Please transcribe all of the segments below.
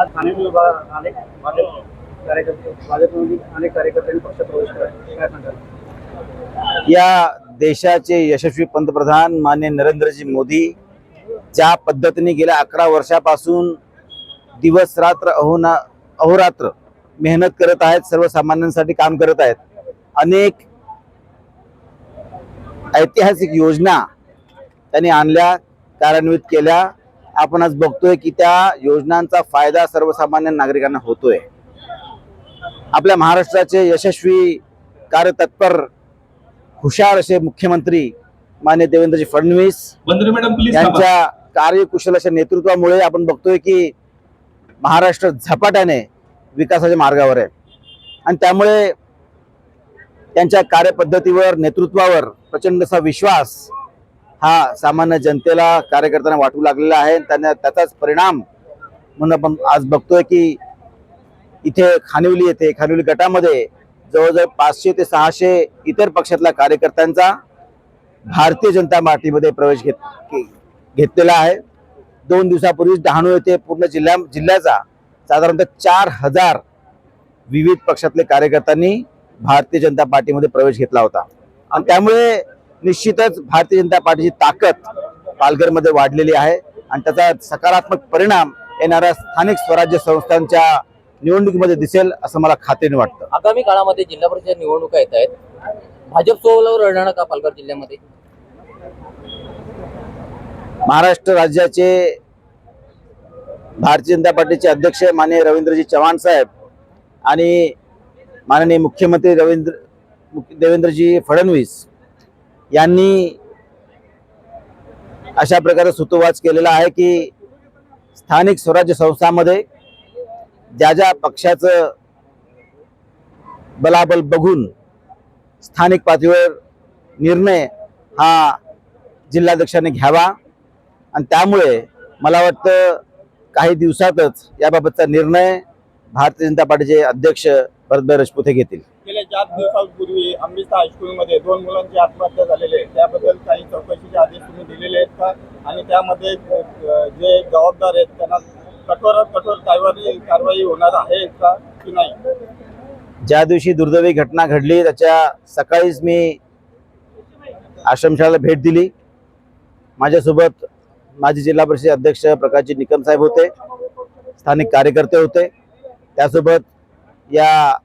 आज ठाणे विभागात अनेक भाजप कार्यकर्ते भाजपमध्ये अनेक कार्यकर्त्यांनी पक्ष प्रवेश केला काय सांगाल? या देशाचे यशस्वी पंतप्रधान मान्य नरेंद्रजी मोदी ज्या पद्धतीने गेल्या अकरा वर्षापासून दिवस रात्र अहोना अहोरात्र मेहनत करत आहेत सर्वसामान्यांसाठी काम करत आहेत. अनेक ऐतिहासिक योजना त्यांनी आणल्या कार्यान्वित केल्या. आपण आज बघतोय की त्या योजनांचा फायदा सर्वसामान्य नागरिकांना होतोय. आपल्या महाराष्ट्राचे यशस्वी कार्यतत्पर हुशार असे मुख्यमंत्री मान्य देवेंद्रजी फडणवीस यांच्या कार्यकुशल अशा नेतृत्वामुळे आपण बघतोय की महाराष्ट्र झपाट्याने विकासाच्या मार्गावर आहे. आणि त्यामुळे त्यांच्या कार्यपद्धतीवर नेतृत्वावर प्रचंड असा विश्वास हा सामान्य जनतेला कार्यकर्त्यांना वाटू लागलेला आहे. त्यांना त्याचाच परिणाम म्हणून आपण आज बघतोय की इथे खानिवली येथे खानिवली गटामध्ये जवळजवळ पाचशे ते सहाशे इतर पक्षातल्या कार्यकर्त्यांचा भारतीय जनता पार्टीमध्ये प्रवेश घेत के- घेतलेला आहे. दोन दिवसापूर्वी डहाणू येथे पूर्ण जिल्ह्या जिल्ह्याचा साधारणतः चार हजार विविध पक्षातले कार्यकर्त्यांनी भारतीय जनता पार्टीमध्ये प्रवेश घेतला होता. आणि त्यामुळे निश्चितच भारतीय जनता पार्टीची ताकद पालघरमध्ये वाढलेली आहे. आणि त्याचा सकारात्मक परिणाम येणाऱ्या स्थानिक स्वराज्य संस्थांच्या निवडणुकीमध्ये दिसेल असं मला खात्रीने वाटतं. आगामी काळामध्ये जिल्हा परिषद निवडणुका येत आहेत. भाजप सोबत लढणार का पालघर जिल्ह्यामध्ये? महाराष्ट्र राज्याचे भारतीय जनता पार्टीचे अध्यक्ष माननीय रवींद्रजी चव्हाण साहेब आणि माननीय मुख्यमंत्री रवींद्र देवेंद्रजी फडणवीस यांनी अशा प्रकारे सुतोवाच केलेला आहे की स्थानिक स्वराज्य संस्थामध्ये ज्या ज्या पक्षाचं बलाबल बघून स्थानिक पातळीवर निर्णय हा जिल्हाध्यक्षाने घ्यावा. आणि त्यामुळे मला वाटतं काही दिवसातच याबाबतचा निर्णय भारतीय जनता पार्टीचे अध्यक्ष भरतभाई राजपुते घेतील. चार दिवसांपूर्वी अमृता हायस्कूलमध्ये दोन मुलांची आत्महत्या झालेली आहे. त्याबद्दल काही चौकशीचे आदेश तुम्ही दिलेले आहेत का? आणि त्यामध्ये जे जबाबदार आहेत त्यांना कठोरात कठोर कारवाई कारवाई होणार आहे का की नाही? ज्या दिवशी दुर्दैवी घटना घडली त्याच्या सकाळीच मी आश्रमशाळेला भेट दिली. माझ्यासोबत माजी जिल्हा परिषद अध्यक्ष प्रकाशजी निकम साहेब होते स्थानिक कार्यकर्ते होते. त्यासोबत या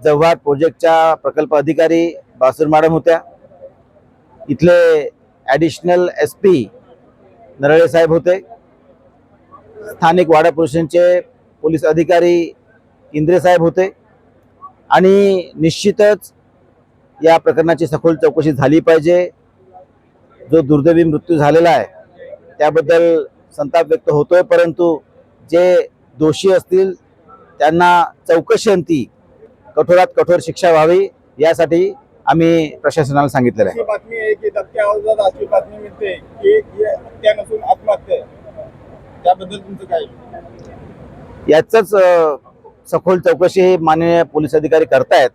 जव्हार प्रोजेक्टच्या प्रकल्प अधिकारी बासूर मॅडम होत्या. इथले ॲडिशनल एस पी नरळे साहेब होते. स्थानिक वाडा पोलिसांचे पोलीस अधिकारी इंद्रे साहेब होते. आणि निश्चितच या प्रकरणाची सखोल चौकशी झाली पाहिजे. जो दुर्दैवी मृत्यू झालेला आहे त्याबद्दल संताप व्यक्त होतोय परंतु जे दोषी असतील त्यांना चौकशीअंती कठोरात कठोर शिक्षा व्हावी यासाठी आम्ही प्रशासनाला सांगितलेलं आहे. अशी बातमी आहे की दबक्या आवाजात अशी बातमी मिळते की ही हत्या नसून आत्महत्या आहे. त्याबद्दल तुमचं काय? याचंच सखोल चौकशी हे माननीय पोलीस अधिकारी करतायत.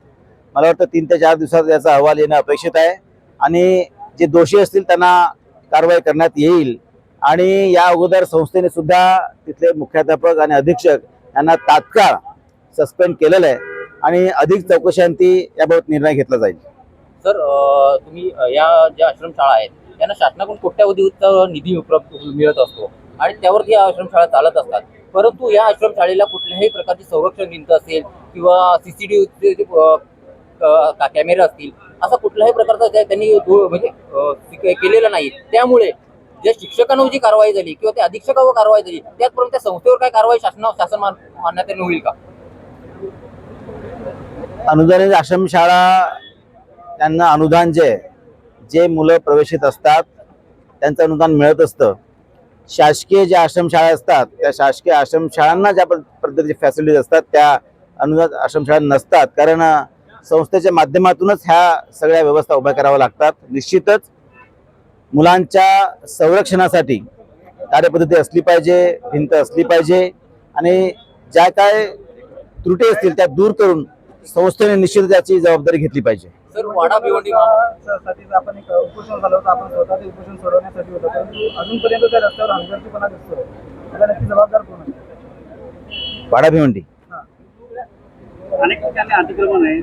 मला वाटतं तीन ते चार दिवसात याचा अहवाल येणं अपेक्षित आहे. आणि जे दोषी असतील त्यांना कारवाई करण्यात येईल. आणि या अगोदर संस्थेने सुद्धा तिथले मुख्याध्यापक आणि अधीक्षक यांना तात्काळ सस्पेंड केलेलं आहे. आणि अधिक चौकशांती याबाबत निर्णय घेतला जाईल. सर तुम्ही या ज्या आश्रमशाळा आहेत त्यांना शासनाकडून कोट्यावधीचा निधी उपलब्ध मिळत असतो आणि त्यावरती या आश्रमशाळा चालत असतात. परंतु या आश्रमशाळेला कुठल्याही प्रकारची संरक्षण भिंत असेल किंवा सीसीटीव्ही कॅमेरे असतील असा कुठल्याही प्रकारचा त्यांनी म्हणजे केलेला नाही. त्यामुळे ज्या शिक्षकांवर जी कारवाई झाली किंवा त्या अधीक्षकावर कारवाई झाली त्याचप्रमाणे त्या संस्थेवर काय कारवाई शासन शासन मान- मान्यतेने होईल का? अनुदानित आश्रमशाळा त्यांना अनुदान जे जे मुलं प्रवेशित असतात त्यांचं अनुदान मिळत असतं. शासकीय ज्या आश्रमशाळा असतात त्या शासकीय आश्रमशाळांना ज्या पद्ध- पद्धतीचे फॅसिलिटीज असतात त्या अनुदान आश्रमशाळा नसतात. कारण संस्थेच्या माध्यमातूनच ह्या सगळ्या व्यवस्था उभ्या कराव्या लागतात. निश्चितच मुलांच्या संरक्षणासाठी कार्यपद्धती असली पाहिजे भिंत असली पाहिजे आणि ज्या काय त्रुटी असतील त्या दूर करून संस्थेने निश्चित त्याची जबाबदारी घेतली पाहिजे. सर वाडा भिवंडी आपण एक उपोषण झालं होतं आपण स्वतः ते उपोषण सोडवण्यासाठी होतं परंतु अजूनपर्यंत त्या रस्त्यावर दिसतोय. त्याला नक्की जबाबदार कोण आहे? वाडा भिवंडी. अनेक ठिकाणी अतिक्रमण आहे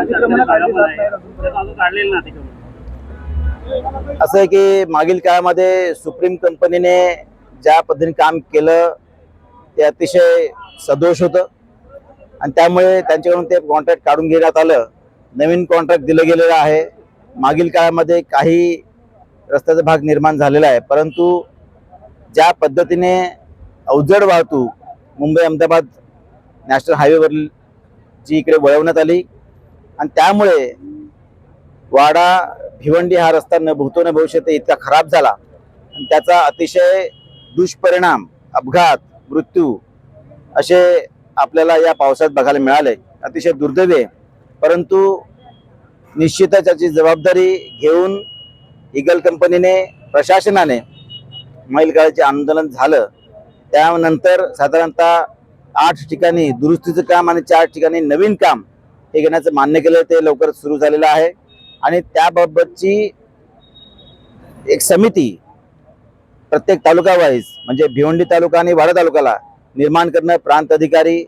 अतिक्रमणं काढलेलं ना अतिक्रमण. असं आहे की मागील काळामध्ये सुप्रीम कंपनीने ज्या पद्धतीने काम केलं ते अतिशय सदोष होतं. आणि त्यामुळे त्यांच्याकडून ते कॉन्ट्रॅक्ट काढून घेण्यात आलं. नवीन कॉन्ट्रॅक्ट दिलं गेलेलं आहे. मागील काळामध्ये काही रस्त्याचा भाग निर्माण झालेला आहे. परंतु ज्या पद्धतीने अवजड वाहतूक मुंबई अहमदाबाद नॅशनल हायवेवरील जी इकडे वळवण्यात आली आणि त्यामुळे वाडा भिवंडी हा रस्ता न भूतो न भविष्यत इतका खराब झाला. आणि त्याचा अतिशय दुष्परिणाम अपघात मृत्यू असे आपल्याला या पावसात बघायला मिळाले. अतिशय दुर्दैवी आहे. परंतु निश्चितच याची जबाबदारी घेऊन इगल कंपनीने प्रशासनाने मैल आंदोलन झालं. त्यानंतर साधारणतः आठ ठिकाणी दुरुस्तीचं काम आणि चार ठिकाणी नवीन काम हे घेण्याचं मान्य केलं. ते लवकरच सुरू झालेलं आहे. आणि त्याबाबतची एक समिती प्रत्येक तालुका वाईज म्हणजे भिवंडी तालुका आणि वाडा तालुक्याला निर्माण करणं प्रांत अधिकारी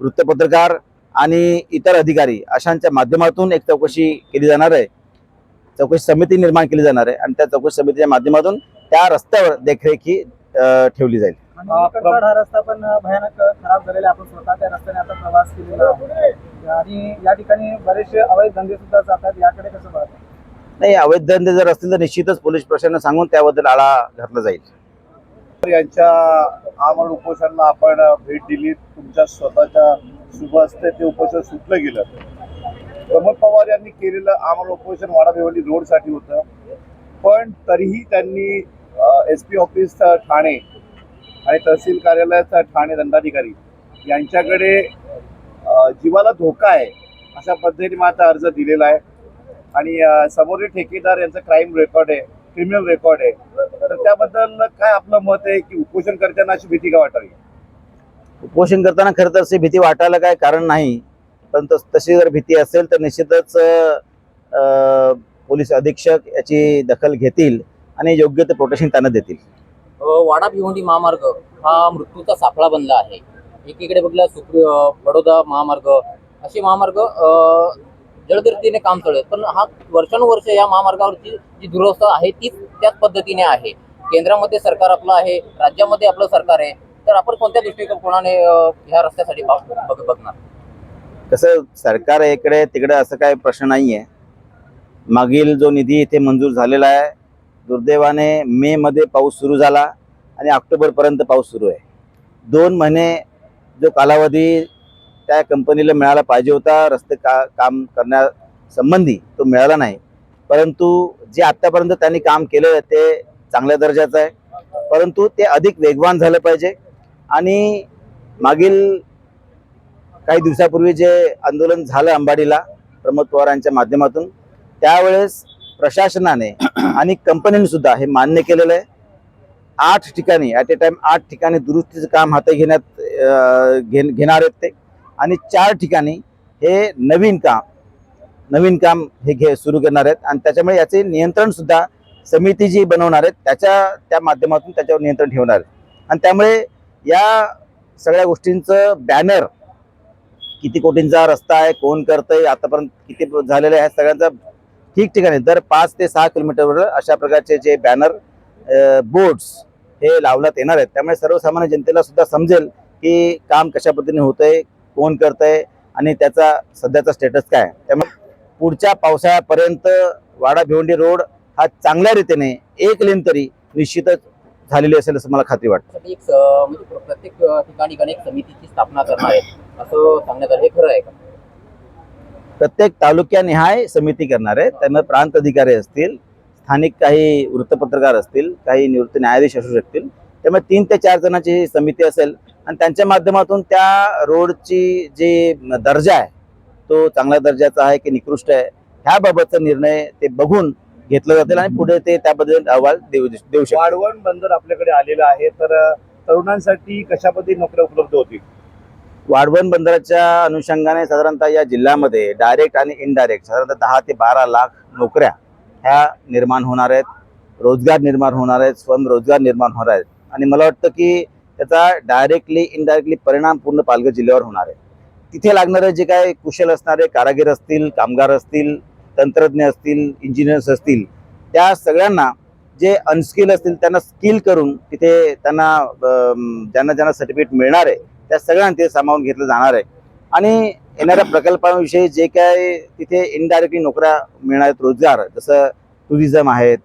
वृत्तपत्रकार आणि इतर अधिकारी अशांच्या माध्यमातून एक चौकशी केली जाणार आहे. चौकशी समिती निर्माण केली जाणार आहे आणि त्या चौकशी समितीच्या माध्यमातूून त्या रस्त्यावर देखरेखी ठेवली जाईल. आणि कडसाड हा रस्ता पण भयानक खराब झालेला आहे. आपण स्वतः त्या रस्त्याने आता प्रवास केलेला आहे आणि या ठिकाणी बरेचसे अवैध धंदे सुद्धा जातात. याकडे कसं पाहतात नाही अवैध धंदे जर असतील तर निश्चितच पोलीस प्रशासनाला सांगून त्याबद्दल आळा घातला जाईल. यांच्या आमरण उपोषणाला आपण भेट दिली. तुमच्या स्वतःच्या शुभ असते ते उपोषण सुटलं गेलं. प्रमोद पवार यांनी केलेलं आमरण उपोषण वाडाभिवली रोडसाठी होतं. पण तरीही त्यांनी एस पी ऑफिस ठाणे आणि तहसील कार्यालयाचा ठाणे दंडाधिकारी यांच्याकडे जीवाला धोका आहे अशा पद्धतीने माझा अर्ज दिलेला आहे. आणि समोरील ठेकेदार यांचं क्राईम रेकॉर्ड आहे. क्रिमिनल रेकॉर्ड आहे. तर त्याबद्दल काय आपलं मत आहे की उपोषण करताना अशी भीती का वाटावी? उपोषण करताना खरं तर अशी भीती वाटायला काय कारण नाही. पण तस- तशी जर भीती असेल तर निश्चितच पोलीस अधीक्षक याची दखल घेतील आणि योग्य ते प्रोटेक्शन त्यांना देतील. वाडा भिवंडी महामार्ग हा मृत्यूचा सापळा बनला आहे. एकीकडे बघला सुप्री अ, बडोदा महामार्ग असे महामार्ग अ, जलदगतीने काम चालू आहे. पण हा वर्षानुवर्ष या महामार्गावरची जी दुरवस्था आहे तीच त्याच पद्धतीने आहे. केंद्रामध्ये सरकार आपलं आहे राज्यामध्ये आपलं सरकार आहे तर आपण कोणत्या दृष्टिकोनाने ह्या रस्त्यासाठी बघणार? कसं सरकार इकडे तिकडे असं काही प्रश्न नाही आहे मागील जो निधी इथे मंजूर झालेला आहे दुर्दैवाने मे मध्ये पाऊस सुरू झाला आणि ऑक्टोबरपर्यंत पाऊस सुरू आहे. दोन महिने जो कालावधी त्या कंपनीला मिळाला पाहिजे होता रस्ते का काम करण्यासंबंधी तो मिळाला नाही. परंतु जे आत्तापर्यंत त्यांनी काम केलेलं आहे ते चांगल्या दर्जाचं आहे. परंतु ते अधिक वेगवान झालं पाहिजे. आणि मागील काही दिवसापूर्वी जे आंदोलन झालं अंबाडीला प्रमोद पवारांच्या माध्यमातून त्यावेळेस प्रशासनाने आणि कंपनीने सुद्धा हे मान्य केलेलं आहे. आठ ठिकाणी ॲट ए टाइम आठ ठिकाणी दुरुस्तीचं काम हाती घेण्यात घेण घेणार आहेत ते. आणि चार ठिकाणी हे नवीन काम नवीन काम हे घे सुरू करणार आहेत. आणि त्याच्यामुळे याचे नियंत्रण सुद्धा समिती जी बनवणार आहेत त्याच्या त्या माध्यमातून त्याच्यावर नियंत्रण ठेवणार आहेत. आणि त्यामुळे या सगळ्या गोष्टींचं बॅनर किती कोटींचा रस्ता आहे कोण करतंय आतापर्यंत किती झालेलं आहे सगळ्यांचा ठिकठिकाणी दर पाच ते सहा किलोमीटरवर अशा प्रकारचे जे बॅनर बोर्ड्स हे लावण्यात येणार आहेत. त्यामुळे सर्वसामान्य जनतेला सुद्धा समजेल की काम कशा पद्धतीने होतंय कोण करतंय आणि त्याचा सध्याचा स्टेटस काय? आहे. त्यामुळे पुढच्या पावसाळ्यापर्यंत वाडा भिवंडी रोड हा चांगल्या रीतीने एक लेन तरी निश्चितच झालेली असेल असं मला खात्री वाटते. एक म्हणजे प्र- प्रत्येक ठिकाणी एक समितीची स्थापना करणार आहे असं सांगण्यात आलं. हे खरं आहे का? प्रत्येक तालुक्यानिहाय समिती करणार आहे त्यामुळे प्रांत अधिकारी असतील स्थानिक काही वृत्तपत्रकार असतील काही निवृत्त न्यायाधीश असू शकतील. त्यामुळे तीन ते चार जणांची ही समिती असेल आणि त्यांच्या माध्यमातून त्या रोडची जी दर्जा आहे तो चांगल्या दर्जाचा आहे की निकृष्ट आहे ह्याबाबतचा निर्णय ते बघून घेतला जातील आणि पुढे ते त्याबद्दल अहवाल देऊ देऊ शकतात वाढवण बंदर आपल्याकडे आलेलं आहे तर तरुणांसाठी कशा पद्धती नोकऱ्या उपलब्ध होतील? वाढवण बंदराच्या अनुषंगाने साधारणतः या जिल्ह्यामध्ये डायरेक्ट आणि इनडायरेक्ट साधारणतः दहा ते बारा लाख नोकऱ्या ह्या निर्माण होणार आहेत रोजगार निर्माण होणार आहेत स्वयंरोजगार निर्माण होणार आहेत. आणि मला वाटतं की त्याचा डायरेक्टली इनडायरेक्टली परिणाम पूर्ण पालघर जिल्ह्यावर होणार आहे. तिथे लागणारे जे काय कुशल असणारे कारागीर असतील कामगार असतील तंत्रज्ञ असतील इंजिनियर्स असतील त्या सगळ्यांना जे अनस्किल असतील त्यांना स्किल करून तिथे त्यांना ज्यांना ज्यांना सर्टिफिकेट मिळणार आहे त्या सगळ्यांना तिथे सामावून घेतलं जाणार आहे. आणि येणाऱ्या प्रकल्पांविषयी जे काय तिथे इनडायरेक्टली नोकऱ्या मिळणार आहेत रोजगार जसं टुरिझम आहेत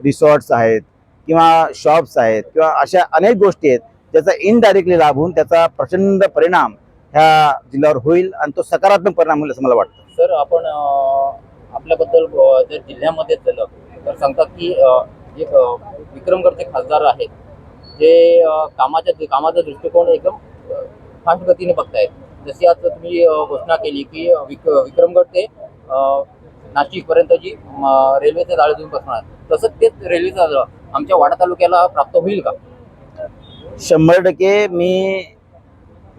रिसॉर्ट्स आहेत किंवा शॉप्स आहेत किंवा अशा अनेक गोष्टी आहेत ज्याचा इनडायरेक्टली लाभ होऊन त्याचा प्रचंड परिणाम ह्या जिल्ह्यावर होईल आणि तो सकारात्मक परिणाम होईल असं मला वाटतं. सर आपण आपल्याबद्दल जर जिल्ह्यामध्ये झालं तर सांगतात की एक जे विक्रमगडचे खासदार आहेत जे कामाच्या कामाचा दृष्टिकोन एकदम फास्ट गतीने बघतायत. जशी आज तुम्ही घोषणा केली की विक विक्रमगड ते नाशिकपर्यंत जी रेल्वेचे रेल्वेचं जाळं तुम्ही बसणार. तसंच तेच रेल्वेचं आमच्या वाडा तालुक्याला प्राप्त होईल का? शंभर टक्के मी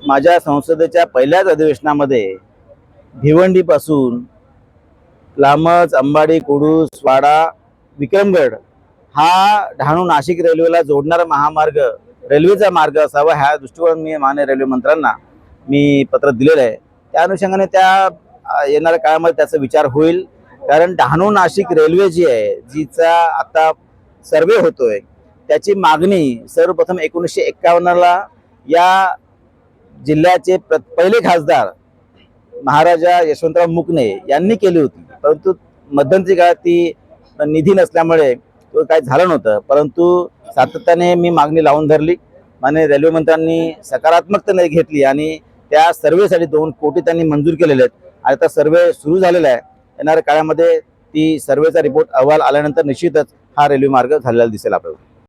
माझ्या संसदेच्या पहिल्याच अधिवेशनामध्ये भिवंडीपासून लामच अंबाडी कुडूस वाडा विक्रमगड हा डहाणू नाशिक रेल्वेला जोडणारा महामार्ग रेल्वेचा मार्ग असावा ह्या दृष्टिकोन मी मान्य रेल्वे मंत्र्यांना मी पत्र दिलेलं आहे. त्या अनुषंगाने त्या येणाऱ्या काळामध्ये त्याचा विचार होईल. कारण डहाणू नाशिक रेल्वे जी आहे जिचा आता सर्वे होतोय त्याची मागणी सर्वप्रथम एकोणीसशे एक्कावन्नला या जिल्ह्याचे प्र पहिले खासदार महाराजा यशवंतराव मुकणे यांनी केली होती. परंतु मध्यंतरी काळात ती निधी नसल्यामुळे तो काय झालं नव्हतं. परंतु सातत्याने मी मागणी लावून धरली. माने रेल्वे मंत्र्यांनी सकारात्मकतेने घेतली आणि त्या सर्वेसाठी दोन कोटी त्यांनी मंजूर केलेले आहेत. आणि आता सर्वे सुरू झालेला आहे. येणाऱ्या काळामध्ये ती सर्वेचा रिपोर्ट अहवाल आल्यानंतर निश्चितच हा रेल्वे मार्ग झालेला दिसेल आपल्याला.